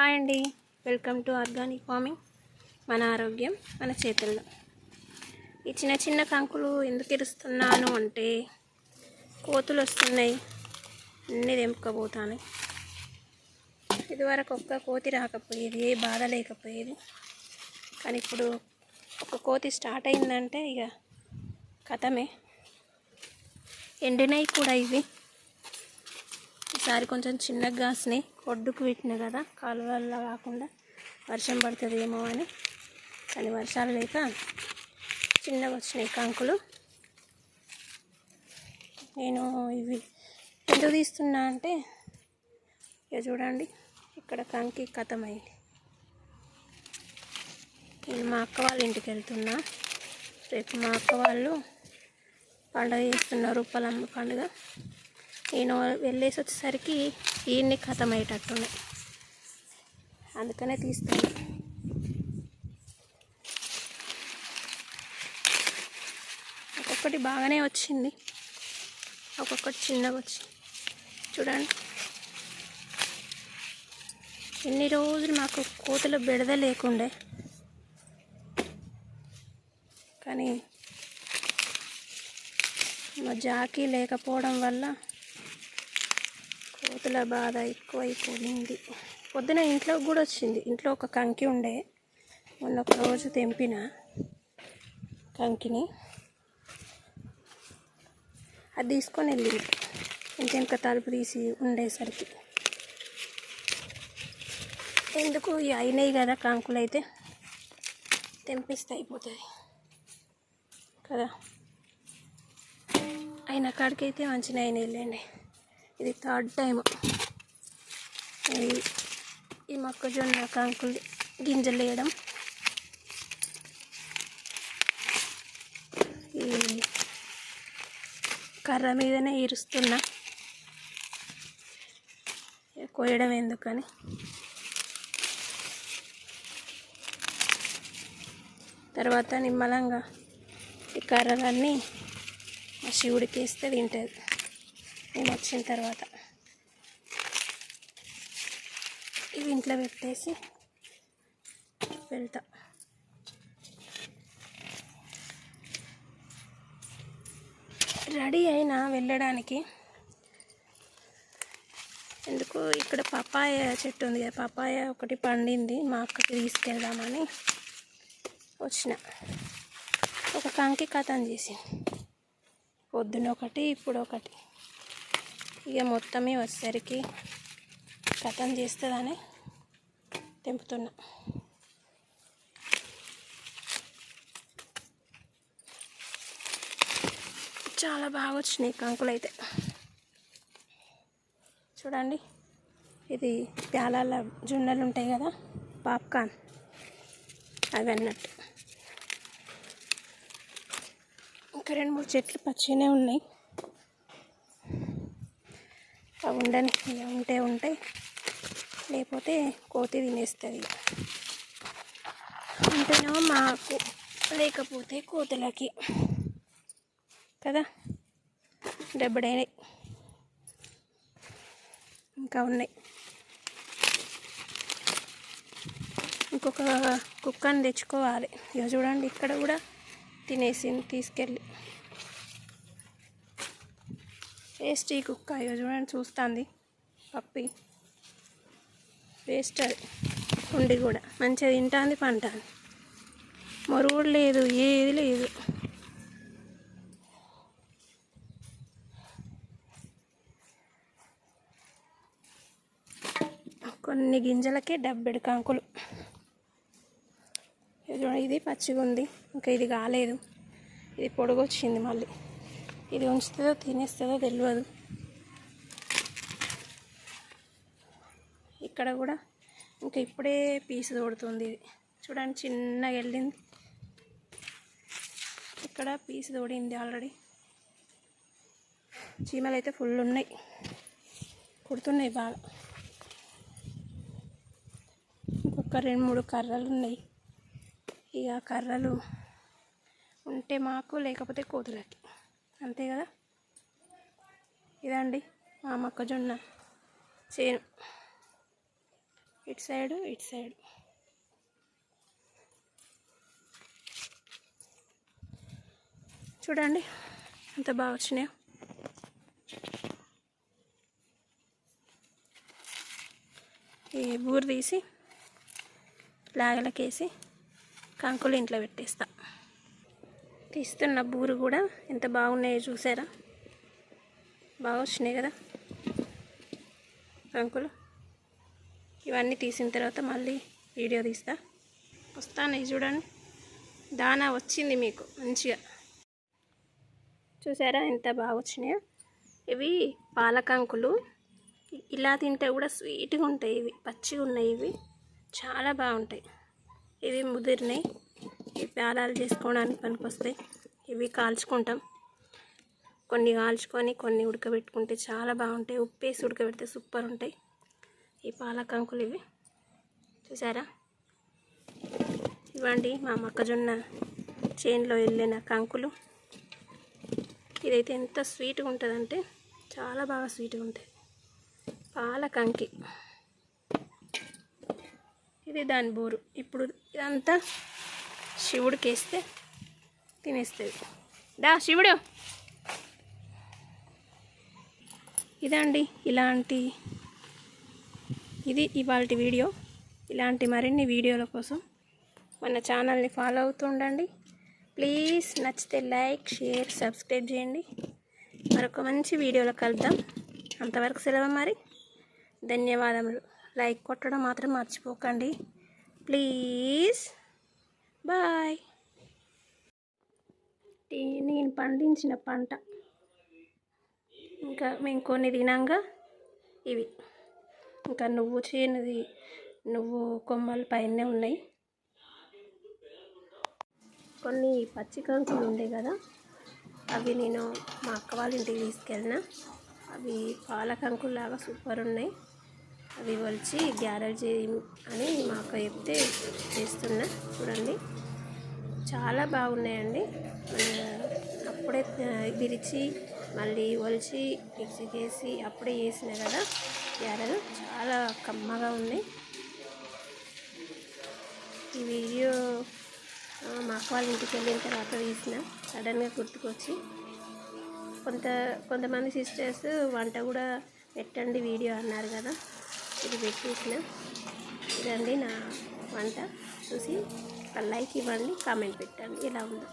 Hi అండి. Welcome to organic farming. మన ఆరోగ్యం మన చేతుల్లో. ఈ చిన్న చిన్న కంకులు ఎందుకు ఇరుస్తున్నాను అంటే కోతులు వస్తున్నాయి. అన్నీ తెంపుకపోతాను. ఇదివరకు ఒక్క కోతి రాకపోయేది ఏ బాధ లేకపోయేది. కానీ ఇప్పుడు ఒక కోతి స్టార్ట్ అయిందంటే ఇక కథమే. ఎండినవి కూడా ఇవి. ఈసారి కొంచెం చిన్నగా కాసినాయి ఒడ్డుకు పెట్టిన కదా కాలువల్లో కాకుండా వర్షం పడుతుందేమో అని. కానీ వర్షాలు లేక చిన్నగా వచ్చినాయి కంకులు. నేను ఇవి ఎందుకు తీస్తున్నా అంటే ఇక చూడండి ఇక్కడ కంకి కథమైంది. నేను మా అక్క వాళ్ళ ఇంటికి వెళ్తున్నా. రేపు మా అక్క వాళ్ళు పండగ చేస్తున్నారు పొలం పండుగ. నేను వెళ్ళేసి వచ్చేసరికి ఈయన్ని ఖతం అయ్యేటట్టున్నాయి అందుకనే తీస్తాను. ఒక్కొక్కటి బాగానే వచ్చింది. ఒక్కొక్కటి చిన్నగా వచ్చింది. చూడండి. ఎన్ని రోజులు మాకు కోతలు బెడద లేకుండే. కానీ మా జాకీ లేకపోవడం వల్ల కోతుల బాధ ఎక్కువైపోయింది. పొద్దున ఇంట్లో కూడా వచ్చింది. ఇంట్లో ఒక కంకి ఉండే. మొన్న ఒక రోజు తెంపిన కంకిని. అది తీసుకొని వెళ్ళింది. ఇంకెంక తలుపు తీసి ఉండేసరికి. ఎందుకు? ఇవి అయినాయి కదా కంకులు అయితే తెంపిస్తే అయిపోతుంది కదా? అయిన కాడికైతే మంచిగా అయినా వెళ్ళండి ఇది థర్డ్ టైం ఈ- ఈ మొక్కజొన్న కంకులు గింజలు వేయడం. ఈ కర్ర మీదనే ఇరుస్తున్నా. కోయడం ఎందుకని? తర్వాత నిమ్మలంగా ఈ కర్రలన్నీ మా శివుడికి వేస్తే తింటుంది. నేను వచ్చిన తర్వాత ఇవి ఇంట్లో పెట్టేసి వెళ్తా. రెడీ అయినా వెళ్ళడానికి ఎందుకు ఇక్కడ పపాయ చెట్టు ఉంది కదా పపాయ ఒకటి పండింది మా అక్కకి తీసుకెళ్దామని వచ్చిన. ఒక కంకి కథం చేసి పొద్దున ఒకటి ఇప్పుడు ఒకటి. ఇక మొత్తమే వచ్చేసరికి కథం చేస్తుందని తెంపుతున్నా. చాలా బాగా వచ్చినాయి కంకులు అయితే. చూడండి ఇది ప్యాలాల జొన్నలు ఉంటాయి కదా పాప్కార్న్. అవి అన్నట్టు. ఇంకా రెండు మూడు చెట్లు పచ్చినే ఉన్నాయి. అవి ఉండని ఇక ఉంటే ఉంటాయి లేకపోతే కోతి తినేస్తుంది. ఉంటేనేమో మాకు? లేకపోతే కోతులకి. కదా? డెబ్బడైనాయి ఇంకా ఉన్నాయి. ఇంకొక కుక్కని తెచ్చుకోవాలి. ఇక చూడండి ఇక్కడ కూడా తినేసింది తీసుకెళ్ళి. వేస్ట్ ఈ కుక్క. ఇక చూడండి చూస్తుంది పప్పి. వేస్ట్ అది ఉండి కూడా. మంచిగా తింటుంది పంటుంది. మరుగుడు లేదు ఏది లేదు. కొన్ని గింజలకే డబ్బెడు కంకులు. ఇది ఇది పచ్చిగా ఉంది ఇంకా ఇది కాలేదు. ఇది పొడుగు వచ్చింది మళ్ళీ. ఇది ఉంచుతుందో తినేస్తుందో తెలియదు ఇక్కడ కూడా ఇంకా ఇప్పుడే పీసు తోడుతుంది ఇది చూడండి చిన్నగా వెళ్ళింది ఇక్కడ పీసు తోడింది ఆల్రెడీ చీమలు అయితే ఫుల్ ఉన్నాయి కుడుతున్నాయి బాగా ఇంకొక రెండు మూడు కర్రలు ఉన్నాయి ఇక కర్రలు ఉంటే మాకు లేకపోతే కోతులకి అంతే కదా? ఇదండి మా మొక్కజొన్న చేను. ఇటు సైడు ఇటు సైడు. చూడండి అంత బాగా వచ్చినాయో. ఈ బూరు తీసి లాగలకేసి కంకులు ఇంట్లో పెట్టేస్తా. తీస్తున్న బూరు కూడా ఎంత బాగున్నాయో చూసారా? బాగా వచ్చినాయి కదా? అంకులు ఇవన్నీ తీసిన తర్వాత మళ్ళీ వీడియో తీస్తా. వస్తాను చూడండి. దానా వచ్చింది మీకు మంచిగా. చూసారా ఎంత బాగా వచ్చినాయో? ఇవి పాలకంకులు ఇలా తింటే కూడా స్వీట్గా ఉంటాయి ఇవి. పచ్చిగా ఉన్నాయి ఇవి. చాలా బాగుంటాయి. ఇవి ముదిరినాయి. పేలాలు చేసుకోవడానికి పనికొస్తాయి. ఇవి కాల్చుకుంటాం. కొన్ని కాల్చుకొని కొన్ని ఉడకబెట్టుకుంటే చాలా బాగుంటాయి. ఉప్పేసి ఉడకబెడితే సూపర్ ఉంటాయి. ఈ పాలకంకులు ఇవి. చూసారా? ఇవ్వండి మా మొక్కజొన్న చేనులో వెళ్ళిన కంకులు. ఇదైతే ఎంత స్వీట్గా ఉంటుందంటే చాలా బాగా స్వీట్గా ఉంటుంది పాలకంకి ఇది దాని బూరు. ఇప్పుడు ఇదంతా శివుడికి వేస్తే తినేస్తుంది. దా శివుడు. ఇదండి ఇలాంటి ఇది ఇవాళ వీడియో. ఇలాంటి మరిన్ని వీడియోల కోసం మన ఛానల్ని ఫాలో అవుతూ ఉండండి. ప్లీజ్ నచ్చితే లైక్ షేర్ సబ్స్క్రైబ్ చేయండి. మరొక మంచి వీడియోలో కలుద్దాం. అంతవరకు సెలవు మరి. ధన్యవాదములు. లైక్ కొట్టడం మాత్రం మర్చిపోకండి. Please bye. నేను పండించిన పంట. ఇంకా మేము కొన్ని తినంగా ఇవి. ఇంకా నువ్వు చేనుది నువ్వు కొమ్మలు పైనే ఉన్నాయి. కొన్ని పచ్చి కంకులు ఉండే కదా అవి నేను మా అక్క వాళ్ళ ఇంటికి తీసుకెళ్ళిన. అవి పాల లాగా సూపర్ ఉన్నాయి. అవి వలిచి గ్యారెల్ చేయి అని మా అక్క చెప్తే చేస్తున్నా. చూడండి. చాలా బాగున్నాయండి. అప్పుడే విరిచి మళ్ళీ ఒలిచి మిక్సీ చేసి అప్పుడే వేసిన కదా గ్యారెలు. చాలా కమ్మగా ఉన్నాయి. ఈ వీడియో మా అక్క వాళ్ళ ఇంటికి వెళ్ళిన తర్వాత తీసిన. సడన్గా గుర్తుకొచ్చి. కొంత కొంతమంది సిస్టర్స్ వంట కూడా పెట్టండి వీడియో అన్నారు కదా. ఇది పెట్టేసిన ఇదండి నా వంట. చూసి ఒక లైక్ ఇవ్వండి కామెంట్ పెట్టండి. ఎలా ఉందో.